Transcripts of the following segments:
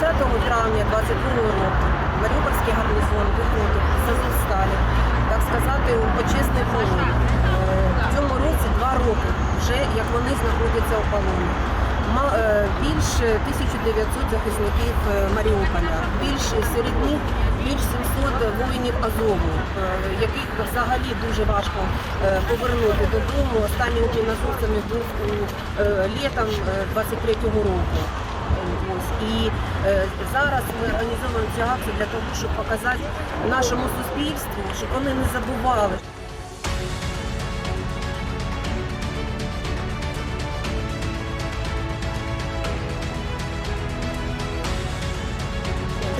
травня 22 року Маріупольський гарнізон виходив з Азовсталі, так сказати, у почесний полон. Е, В цьому році два роки вже як вони знаходяться у полоні. Е, Більше 1900 захисників е, Маріуполя, більше серед них більш 700 воїнів Азову, яких взагалі дуже важко повернути додому. Останній обмін азовцями був у літом 23-го року. І е, зараз ми організовуємо цю акцію для того, щоб показати нашому суспільству, щоб вони не забували.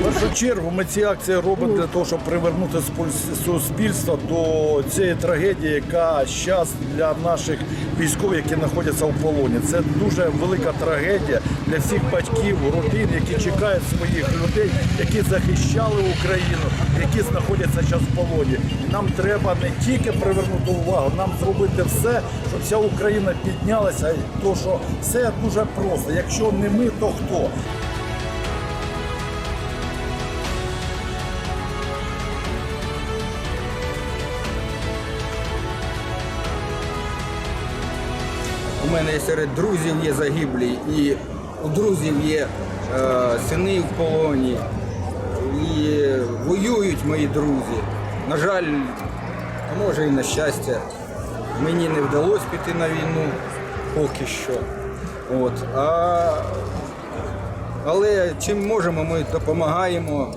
В першу чергу ми ці акції робимо для того, щоб привернути суспільство до цієї трагедії, яка зараз для наших військових, які знаходяться в полоні. Це дуже велика трагедія для всіх батьків, родин, які чекають своїх людей, які захищали Україну, які знаходяться зараз в полоні. Нам треба не тільки привернути увагу, нам зробити все, щоб вся Україна піднялася. То що все дуже просто. Якщо не ми, то хто? У мене серед друзів є загиблі, і у друзів є е, сини в полоні, і воюють мої друзі. На жаль, може і на щастя, мені не вдалося піти на війну поки що. От. А, але чим можемо, ми допомагаємо.